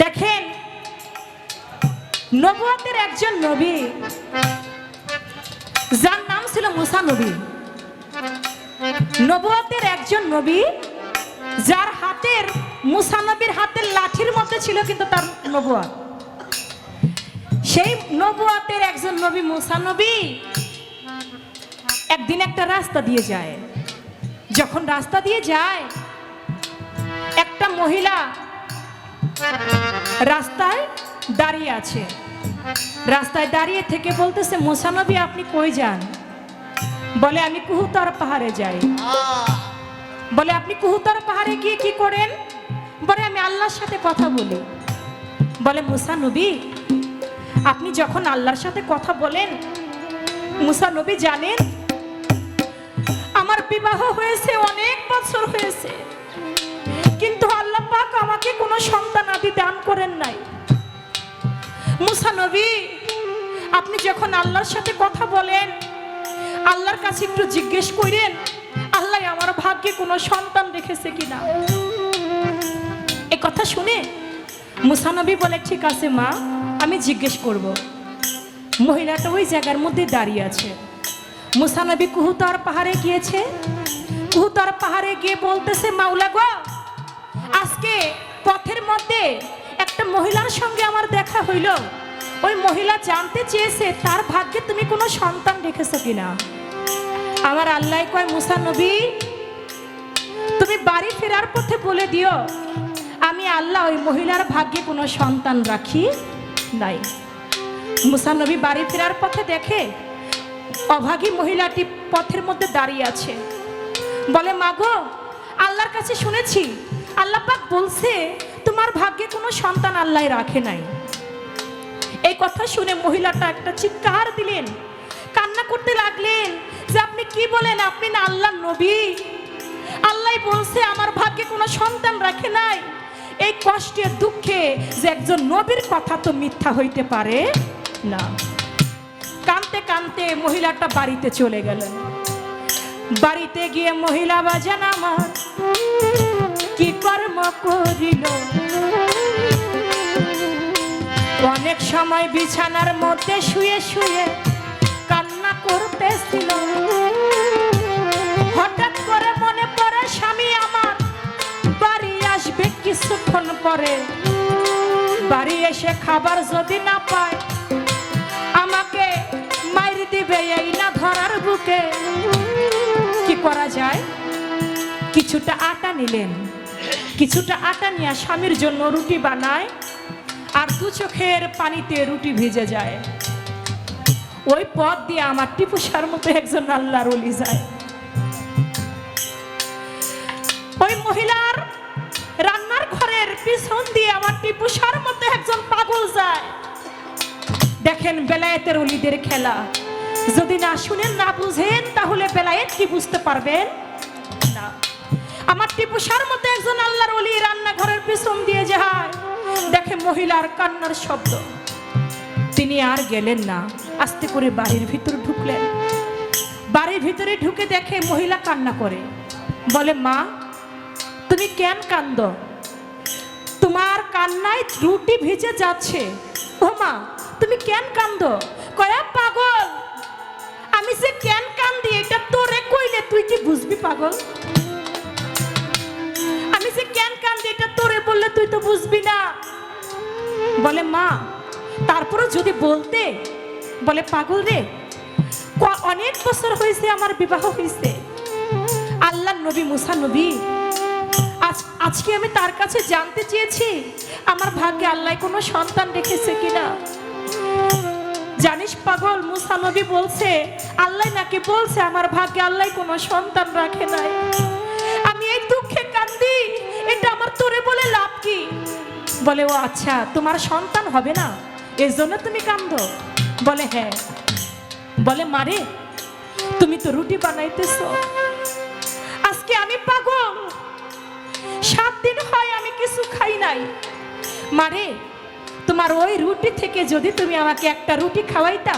দেখেন, নবুয়াতের একজন নবী, যার নাম ছিল মুসা নবী। নবুয়াতের একজন নবী, যার হাতের, মুসা নবীর হাতের লাঠির মধ্যে ছিল কিন্তু তার নবুয়াত। সেই নবুয়াতের একজন নবী মুসা নবী একদিন একটা রাস্তা দিয়ে যায়। যখন রাস্তা দিয়ে যায়, একটা মহিলা রাস্তায় দাঁড়িয়ে আছে। রাস্তায় দাঁড়িয়ে থেকে বলতেছে, মোসানবী, আপনি কই যান? বলে, আমি কুহুতার পাহাড়ে যাই। বলে, আপনি কুহুতার পাহাড়ে গিয়ে কি করেন? বলে, আমি আল্লাহর সাথে কথা বলি। বলে মুসা নবী আপনি যখন আল্লাহর সাথে কথা বলেন মুসা নবী জানেন, আমার বিবাহ হয়েছে, অনেক বছর হয়েছে। পাক আমাকে কোনো সন্তান আদি দান করেন নাই। মুসা নবী, আপনি যখন আল্লাহর সাথে কথা বলেন, আল্লাহর কাছে একটু জিজ্ঞেস করেন, আল্লাহ আমার ভাগ্যে কোনো সন্তান রেখেছে কিনা? এ কথা শুনে মুসা নবী বলে, ঠিক আছে মা, আমি জিজ্ঞেস করব। মহিলাটা ওই জায়গার মধ্যে দাঁড়িয়ে আছে। মুসানবী কুহুতার পাহাড়ে গিয়েছে। কুহুতার পাহাড়ে গিয়ে বলতেছে, মাওলা গো আজকে পথের মধ্যে একটা মহিলার সঙ্গে আমার দেখা হইল। ওই মহিলা জানতে চেয়েছে, তার ভাগ্যে তুমি কোনো সন্তান রেখেছো কিনা? আমার আল্লাহ কয়, মুসা নবী, তুমি বাড়ি ফেরার পথে বলে দিও, আমি আল্লাহ ওই মহিলার ভাগ্যে কোনো সন্তান রাখি নাই। মুসা নবী বাড়ি ফেরার পথে দেখে, অভাগী মহিলাটি পথের মধ্যে দাঁড়িয়ে আছে। বলে, মাগো, আল্লাহর কাছে শুনেছি আল্লাহ পাক বলছে, তোমার ভাগ্যে কোনো সন্তান আল্লাহ রাখে নাই। এই কথা শুনে মহিলাটা একটা চিৎকার দিলেন। কান্না করতে লাগলেন যে, আপনি কি বলেন? আপনি না আল্লাহ নবী? আল্লাহ বলছে, আমার ভাগ্যে কোনো সন্তান রাখে নাই। এই কষ্টের দুঃখে যে একজন নবীর কথা তো মিথ্যা হইতে পারে না। কানতে কানতে মহিলাটা বাড়িতে চলে গেলেন। বাড়িতে গিয়ে মহিলা বাজান আমার। কর্ম করিল। অনেক সময় বিছানার মধ্যে শুয়ে শুয়ে কান্না করতেছিল। হঠাৎ করে মনে পড়ে, স্বামী, আমার বাড়ি আসবে কিছুক্ষণ পরে। বাড়ি এসে খাবার যদি না পায়, আমাকে মাইর দিবে এই না ধরার বুকে। কি করা যায়? কিছুটা আটা নিলেন। কিছুটা আটা নিয়ে স্বামীর জন্য রুটি বানায় আর দু চোখের পানিতে রুটি ভিজে যায়। ওই পথ দিয়ে আমার টিপুসার মতো একজন আল্লাহর অলি যায়। ওই মহিলার রান্নার ঘরের পিছন দিয়ে আমার টিপুসার মতো একজন পাগল যায়। দেখেন বেলায়েতের অলিদের খেলা। যদি না শুনেন, না বুঝেন, তাহলে বেলায়েত কি বুঝতে পারবেন? আমার টিপুসার মতো একজন আল্লাহর অলি রান্নাঘরের পিছন দিয়ে যায়। দেখে মহিলার কান্নার শব্দ। তিনি আর গেলেন না, আস্তে করে বাড়ির ভিতর ঢুকলেন। বাড়ির ভিতরে ঢুকে দেখে মহিলা কান্না করে। বলে, মা, তুমি কেন কান্দ? তোমার কান্নায় রুটি ভিজে যাচ্ছে। ও মা, তুমি কেন কান্দ? কয়া, পাগল। আমি যে কেন কান্দি, এটা তোরে কইলে তুই কি বুঝবি, পাগল? যে কেন কান্দি, এটা তোরে বললে তুই তো বুঝবি না। বলে, মা তারপরে যদি বলতে, বলে, পাগল রে অনেক বছর হয়েছে আমার বিবাহ হয়েছে আল্লাহ নবী, মুসা নবী, আজ, আজকে আমি তার কাছে জানতে চেয়েছি, আমার ভাগ্যে আল্লাহ কোনো সন্তান রেখেছে কিনা। জানিস পাগল, মুসা নবী বলছে, আল্লাহ নাকি বলছে আমার ভাগ্যে আল্লাহ কোনো সন্তান রাখে নাই। এটা আমার তোরে বলে লাভ কি? বলে, ও আচ্ছা তোমার সন্তান হবে না? এর জন্য তুমি কান্দো বলে হ্যাঁ। বলে, মারে, তুমি তো রুটি বানাইতেছো। আজকে আমি পাগল। সাত দিন হয় আমি কিছু খাই নাই। মারে, তোমার ওই রুটি থেকে যদি তুমি আমাকে একটা রুটি খাওয়াইতা,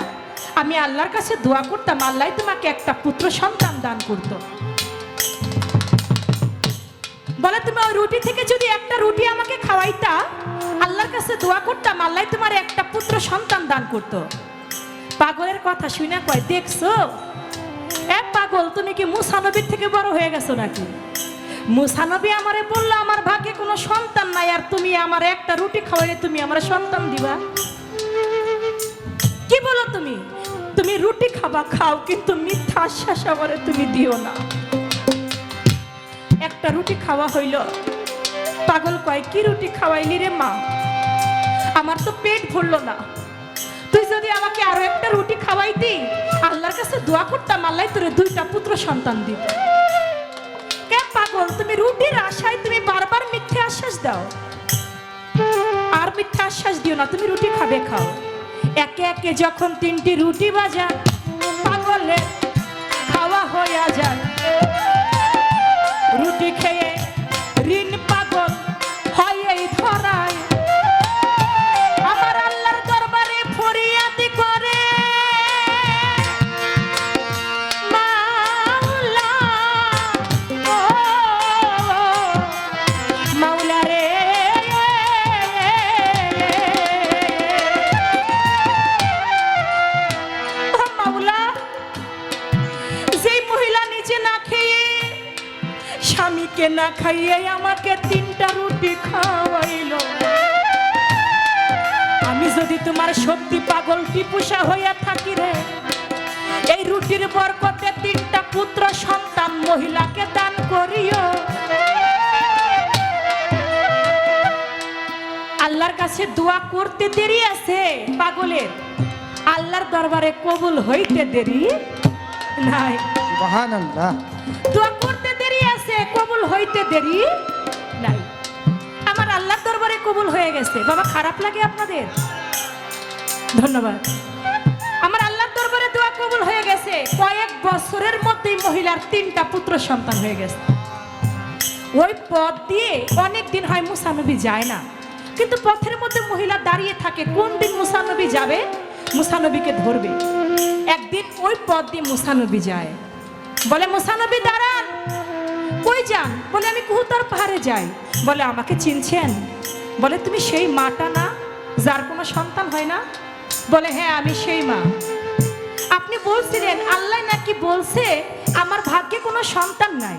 আমি আল্লাহর কাছে দোয়া করতাম, আল্লাহ তোমাকে একটা পুত্র সন্তান দান করত। বলে, তুমি ওই রুটি থেকে যদি একটা রুটি আমাকে খাওয়াইতা, আল্লাহর কাছে দোয়া করতাম, আল্লাহ তোমার একটা পুত্র সন্তান দান করতো। পাগলের কথা শুনে কয়, দেখছ? এক পাগল, তুমি কি মুসানবীর থেকে বড় হয়ে গেছো নাকি? মুসানবী আমারে বলল, আমার ভাগ্যে কোনো সন্তান নাই, আর তুমি আমার একটা রুটি খাওয়াইলে তুমি আমার সন্তান দিবা। কি বলো তুমি? তুমি রুটি খাবা, খাও, কিন্তু মিথ্যা আশ্বাস আমারে তুমি দিও না। একটা রুটি খাওয়া হইল। পাগল কয়, কি রুটি খাওয়াইলি রে মা? আমার তো পেট ভরলো না। তুই যদি আমাকে আরও একটা রুটি খাওয়াইতি, আল্লাহর কাছে দোয়া করতাম আল্লাহ তোরে দুইটা পুত্র সন্তান দিত। কে পাগল? তুমি রুটির আশায় তুমি বারবার মিথ্যে আশ্বাস দাও। আর মিথ্যে আশ্বাস দিও না, তুমি রুটি খাবে, খাও। একে একে যখন তিনটি রুটি বাজা পাগলে খাওয়া হইয়া যায়। মহিলাকে দান করিও। আল্লাহর কাছে দোয়া করতে দেরি আছে পাগলের। আল্লাহর দরবারে কবুল হইতে দেরি নাই। দোয়া করতে দেরি আছে কবুল হইতে দেরি নাই। আমার আল্লাহর দরবারে কবুল হয়ে গেছে। বাবা খারাপ লাগে আপনাদের? ধন্যবাদ। কবুল হয়ে গেছে। কয়েক বছরের মধ্যেই মহিলার তিনটা পুত্র সন্তান হয়ে গেছে। ওই পথ দিয়ে অনেক দিন হয় মুসানবী যায় না। কিন্তু পথের মধ্যে মহিলা দাঁড়িয়ে থাকে। কোন দিন মুসানবী যাবে? মুসানবীকে ধরবে। একদিন ওই পথ দিয়ে মুসানবী যায়। বলে মুসানবী দাঁড়ান। কই যান? বলে, আমি কুহুতার পাহাড়ে যাই। বলে, আমাকে চিনছেন? বলে, তুমি সেই মাটা না? যার কোনো সন্তান হয় না? বলে হ্যাঁ আমি সেই মা। আপনি বলছিলেন, আল্লাহ নাকি বলছে আমার ভাগ্যে কোনো সন্তান নাই।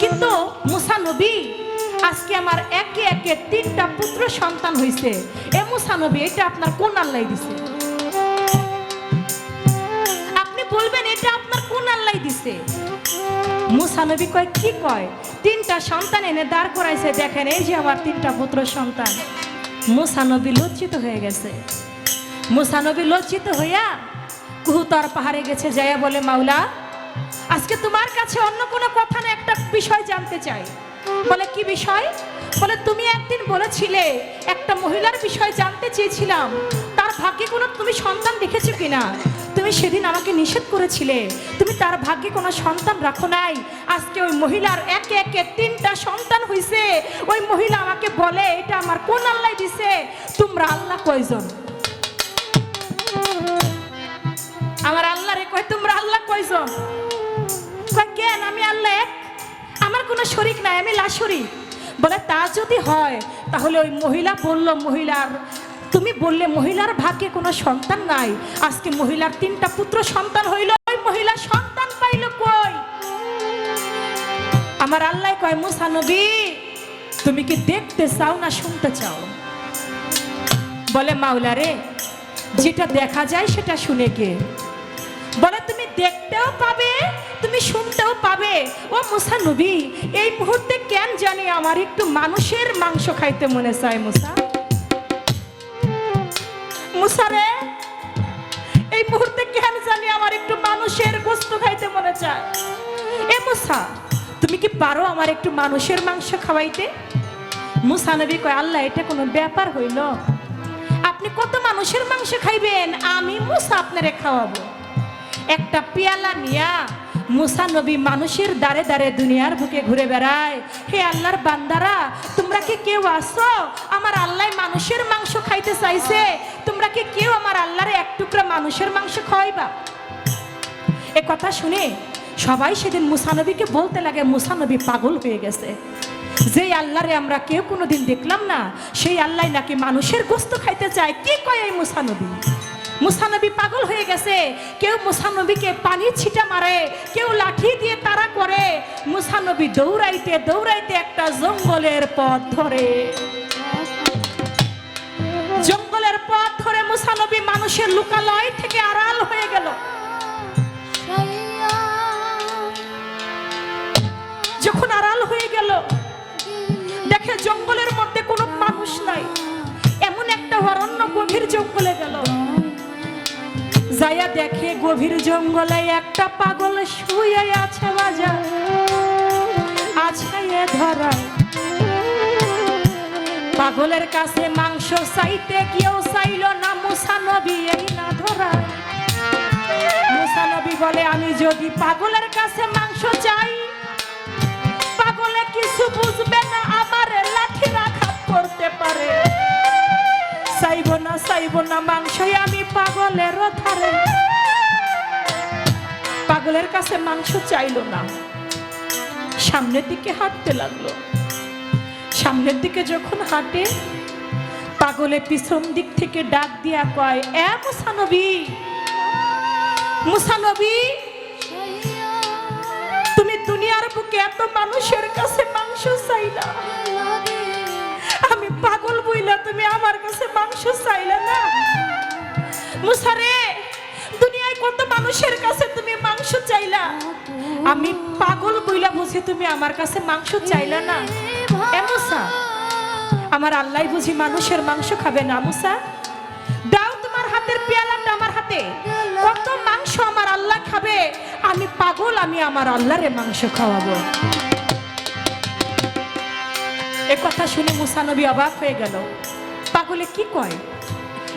কিন্তু মুসা নবী, আজকে আমার একে একে তিনটা পুত্র সন্তান হয়েছে এ মুসা নবী, এটা আপনার কোন আল্লাহ দিছে? আপনি বলবেন, এটা আপনার কোন আল্লাহ দিছে? মুসা নবী কয়, কি কয়? তিনটা সন্তান এনে দাঁড় করাইছে, দেখেন, এই যে আমার তিনটা পুত্র সন্তান। মুসা নবী লজ্জিত হয়ে গেছে। মুসা নবী লজ্জিত হইয়া কুহুতর পাহাড়ে গেছে যাইয়া বলে, মাওলা, আজকে তোমার কাছে অন্য কোনো কথা না, একটা বিষয় জানতে চাই। বলে, কি বিষয়? বলে, তুমি একদিন বলেছিলে, একটা মহিলার বিষয় জানতে চেয়েছিলাম। তার ভাগ্যে কোনো, তুমি সন্তান দেখেছ কিনা? তুমি সেদিন আমাকে নিষেধ করেছিলে। তুমি তার ভাগ্যে কোনো সন্তান রাখো নাই। আজকে ওই মহিলার একে একে তিনটা সন্তান হইছে। ওই মহিলা আমাকে বলে, এটা আমার কোন আল্লাহ দিছে? তোমরা আল্লাহ কয়জন? আমার আল্লাহ রে কয়, তোমরা আল্লাহ কয়জন? কয়, কেন? আমি আল্লাহ এক। আমার কোনো শরিক নাই, আমি লাশরি বলে, তা যদি হয়, তাহলে ওই মহিলা বলল, মহিলার, তুমি বললে মহিলার ভাগ্যে কোনো সন্তান নাই। আজকে মহিলার তিনটা পুত্র সন্তান হইল, ওই মহিলা সন্তান পাইল কই? আমার আল্লাহ কয়, মুসা নবী, তুমি কি দেখতে চাও না শুনতে চাও? বলে মাওলা রে যেটা দেখা যায় সেটা শুনে কে বলে, তুমি দেখতেও পাবে, তুমি শুনতেও পাবে। ও মুসা নবী, এই মুহূর্তে কেন জানি আমার একটু মানুষের মাংস খাইতে মনে চায় মুসা। মুসা রে, এই মুহূর্তে কেন জানি আমার একটু মানুষের গোস্ত খাইতে মনে চায়। এ মুসা, তুমি কি পারো আমার একটু মানুষের মাংস খাওয়াইতে? মুসা নবী কয়, আল্লাহ, এটা কোনো ব্যাপার হইল। আপনি কত মানুষের মাংস খাইবেন, আমি মুসা আপনারে খাওয়াবো। একটা পেয়ালা নিয়া মুসা নবী মানুষের দাঁড়ে দাঁড়ে দুনিয়ার বুকে ঘুরে বেড়ায়। হে আল্লাহর বান্দারা, তোমরা কি কেউ আসো আমার আল্লাহ মানুষের মাংস খাইতে চাইছে। তোমরা কি কেউ আমার আল্লাহরে এক টুকরা মানুষের মাংস খাওয়াইবা? এ কথা শুনে সবাই সেদিন মুসানবীকে বলতে লাগে মুসানবী পাগল হয়ে গেছে। যেই আল্লাহরে আমরা কেউ কোনোদিন দেখলাম না, সেই আল্লাহ নাকি মানুষের গোস্ত খাইতে চায়। কি কয় এই মুসানবী মুসানবী পাগল হয়ে গেছে। কেউ মুসানবীকে পানি ছিটা মারে, কেউ লাঠি দিয়ে তারা করে। মুসানবী দৌড়াইতে দৌড়াইতে একটা জঙ্গলের পথ ধরে। জঙ্গলের পথ ধরে মুসানবী মানুষের লুকালয় থেকে আড়াল হয়ে গেল। যখন আড়াল হয়ে গেল, দেখে জঙ্গলের মধ্যে কোনো মানুষ নাই। এমন একটা অরণ্য গভীর জঙ্গলে গেল। যাইয়া দেখে গভীর জঙ্গলে একটা পাগল শুয়ে আছে বাজার। আছে ধরা। পাগলের কাছে মাংস চাইতে কেউ চাইল না মুসানবী এই না ধরা। মুসানবী বলে, আমি যদি পাগলের কাছে মাংস চাই, পাগলে কিছু বুঝবে না, আমার লাঠি আঘাত করতে পারে। চাইব না চাইব না, মাংসই আমি পাগলের ধারে। পাগলের কাছে মাংস চাইলো না। সামনের দিকে হাঁটতে লাগল। সামনের দিকে যখন হাঁটে, পাগলে পিছন দিক থেকে ডাক দিয়া কয়, এ মুসানবী মুসানবী, তুমি দুনিয়ার বুকে এত মানুষের কাছে মাংস চাইলা। বইলা তুমি আমার কাছে মাংস চাইলা না? মুসারে দুনিয়ায় কত মানুষের কাছে তুমি মাংস চাইলা? আমি পাগল বইলা বুঝি তুমি আমার কাছে মাংস চাইলা না? এ আমার আল্লাহ বুঝি মানুষের মাংস খাবে না মুসা? দাও তোমার হাতের পেয়ালাটা আমার হাতে। কত মাংস আমার আল্লাহ খাবে? আমি পাগল, আমি আমার আল্লাহরে মাংস খাওয়াবো। এ কথা শুনে মুসানবী অবাক হয়ে গেল। পাগলে কি কয়?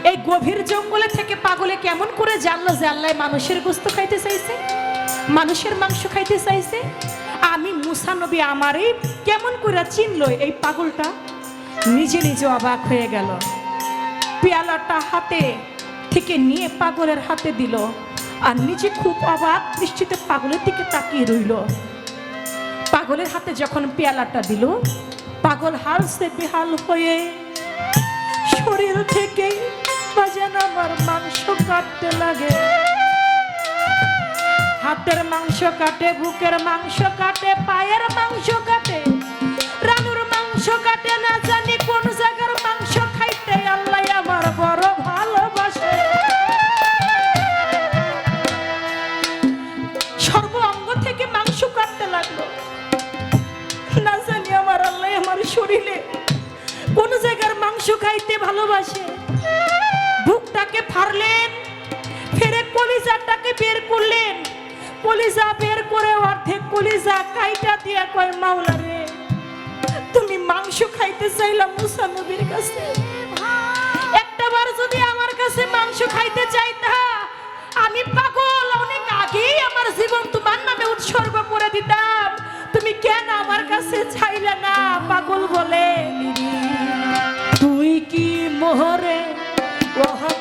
এই গভীর জঙ্গলে থেকে পাগলে কেমন করে জানলো যে আল্লাহ মানুষের গোস্ত খাইতে চাইছে? মানুষের মাংস খাইতে চাইছে? আমি মুসানবী আমারই কেমন করে চিনলো এই পাগলটা? নিজে নিজে অবাক হয়ে গেল। পেয়ালাটা হাতে থেকে নিয়ে পাগলের হাতে দিল আর নিজে খুব অবাক দৃষ্টিতে পাগলের দিকে তাকিয়ে রইল। পাগলের হাতে যখন পেয়ালাটা দিল পাগল হালসে বেহাল হয়ে শরীর থেকে বাজান আমার মাংস কাটতে লাগে। হাতের মাংস কাটে, বুকের মাংস কাটে, পায়ের মাংস কাটে, রানুর মাংস কাটে, না জানি কোন খাইতে ভালোবাসে। বুকটাকে ফাড়লেন, ফেরে কলিজাটাকে বের করলেন। কলিজা বের করে অর্ধেক কলিজা কাইটা দিয়া কয়, মাওলা রে, তুমি মাংস খাইতে চাইলাম মুসা নবীর কাছে? একটা বার যদি আমার কাছে মাংস খাইতে চাইতা, আমি পাগল, অনেক আগেই আমার জীবন তোমার নামে উৎসর্গ করে দিতাম। তুমি কেন আমার কাছে চাইলে না, পাগল বলে? মোহরে ওহাকুর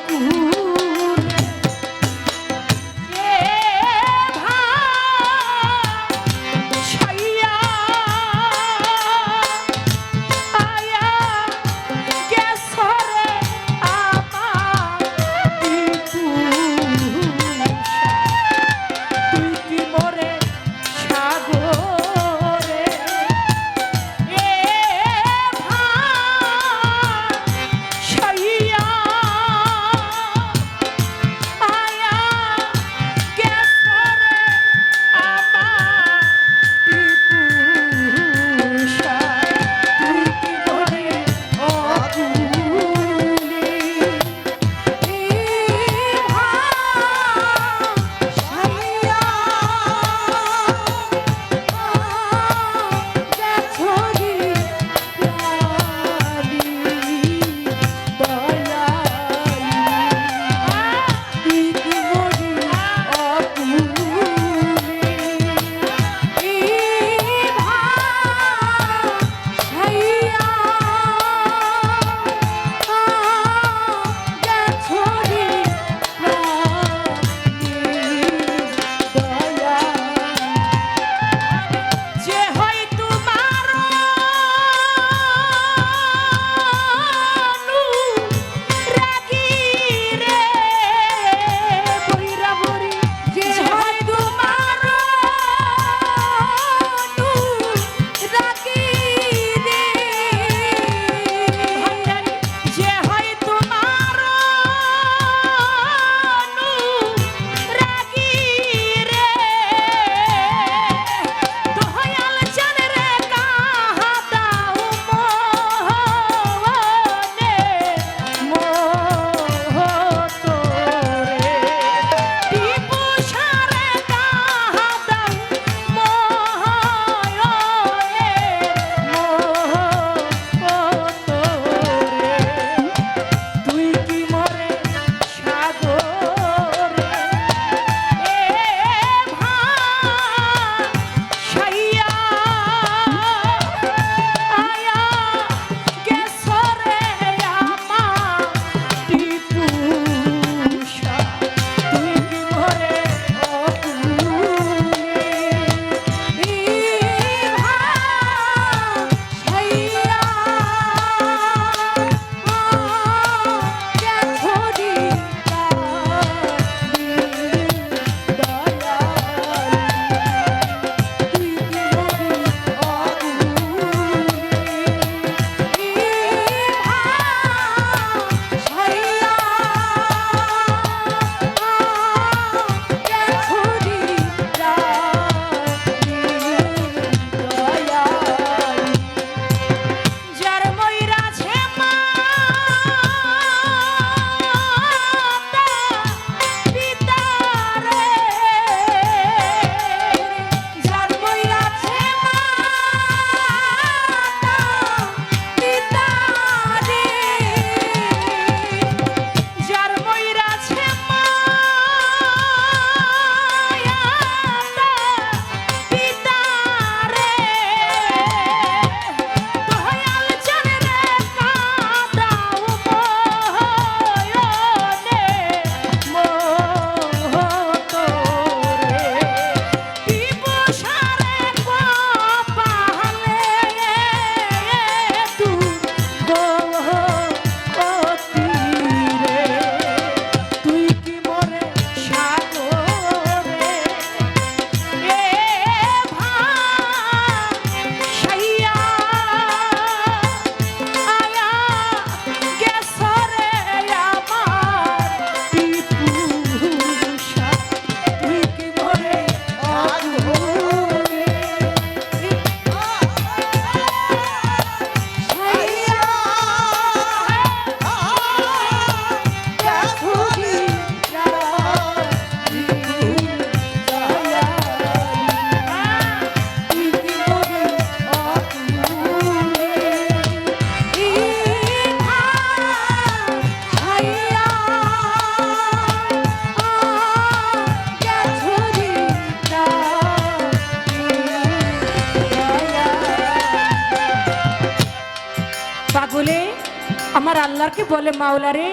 বলে, মাওলারে,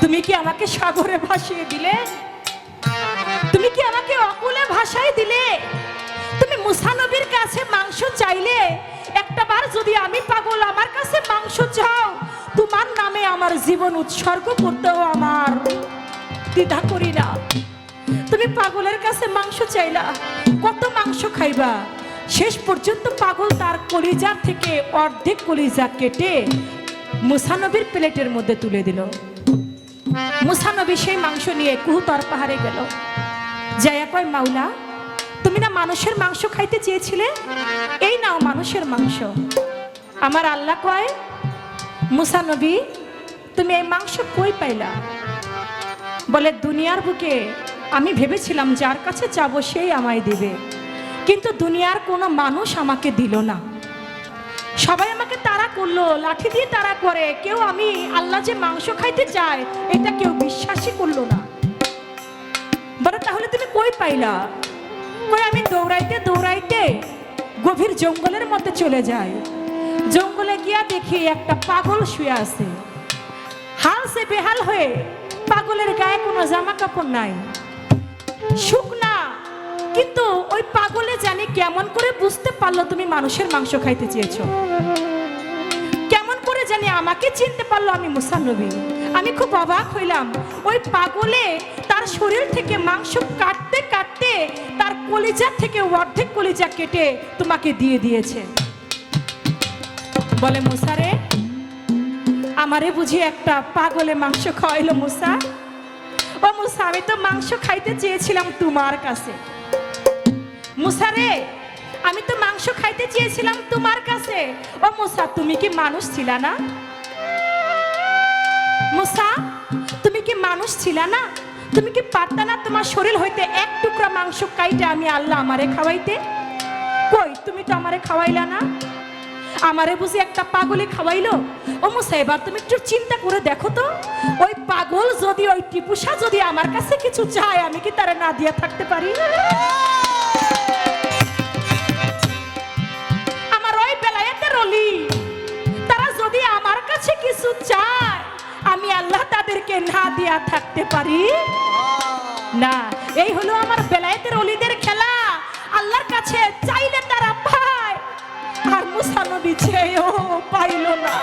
তুমি কি আমাকে সাগরে ভাসিয়ে দিলে? তুমি কি আমাকে অকুলে ভাসায় দিলে? তুমি মুসানবীর কাছে মাংস চাইলে? একটা বার যদি আমি পাগল আমার কাছে মাংস চাও, তোমার নামে আমার জীবন উৎসর্গ করতেও আমার দ্বিধা করি না। তুমি পাগলের কাছে মাংস চাইলা, কত মাংস খাইবা? শেষ পর্যন্ত পাগল তার কলিজা থেকে অর্ধেক কলিজা কেটে মুসানবীর প্লেটের মধ্যে তুলে দিল। মুসানবী সেই মাংস নিয়ে কুহুতর পাহাড়ে গেল। জয়া কয়, মাওলা, তুমি না মানুষের মাংস খাইতে চেয়েছিলে? এই নাও মানুষের মাংস। আমার আল্লাহ কয় মুসানবী তুমি এই মাংস কই পাইলা? বলে, দুনিয়ার বুকে আমি ভেবেছিলাম যার কাছে যাব সেই আমায় দিবে। কিন্তু দুনিয়ার কোনো মানুষ আমাকে দিল না। সবাই করল, লাঠি দিয়ে তাড়া করে। কেউ আমি আল্লাহ যে মাংস খাইতে চায়, এটা কেউ বিশ্বাসই করল না। বলে, তাহলে তুমি কই পাইলা? কই, আমি দৌড়াইতে দৌড়াইতে গভীর জঙ্গলের মধ্যে চলে যাই। জঙ্গলে গিয়া দেখি একটা পাগল শুয়ে আছে। হাল সে বেহাল হয়ে পাগলের গায়ে কোনো জামা কাপড় নাই। শুকনা, কিন্তু ওই পাগলে জানি কেমন করে বুঝতে পারল তুমি মানুষের মাংস খাইতে চেয়েছো। জানি আমাকে চিনতে পারল আমি মুসানবী আমি খুব অবাক হইলাম। ওই পাগলে তার শরীর থেকে মাংস কাটতে কাটতে তার কলিজা থেকে অর্ধেক কলিজা কেটে তোমাকে দিয়ে দিয়েছে। বলে মুসারে আমারে বুঝি একটা পাগলে মাংস খাওয়াইলো মুসা? ও মুসা, আমি তো মাংস খাইতে চেয়েছিলাম তোমার কাছে। মুসারে আমি তো মাংস খাইতে চেয়েছিলাম তোমার কাছে। ও মুসা, তুমি কি মানুষ ছিলা না? মুসা, তুমি কি মানুষ ছিলা না? তুমি কি পারতা না তোমার শরীর হইতে এক টুকরা মাংস কাইটে আমি আল্লাহ আমারে খাওয়াইতে? কই, তুমি তো আমারে খাওয়াইলা না? আমারে বুঝি একটা পাগলে খাওয়াইলো? ও মুসা, এবার তুমি একটু চিন্তা করে দেখো তো। ওই পাগল যদি, ওই টিপুসা যদি আমার কাছে কিছু চায়, আমি কি তারা না দিয়ে থাকতে পারি? অলি তারা যদি আমার কাছে কিছু চায় আমি আল্লাহ তাদেরকে না দিয়া থাকতে পারি? না এই হলো আমার বেলায়েতের অলিদের খেলা। আল্লাহর কাছে চাইলে তারা পায় আর মুসানবী চেয়েও পাইল না।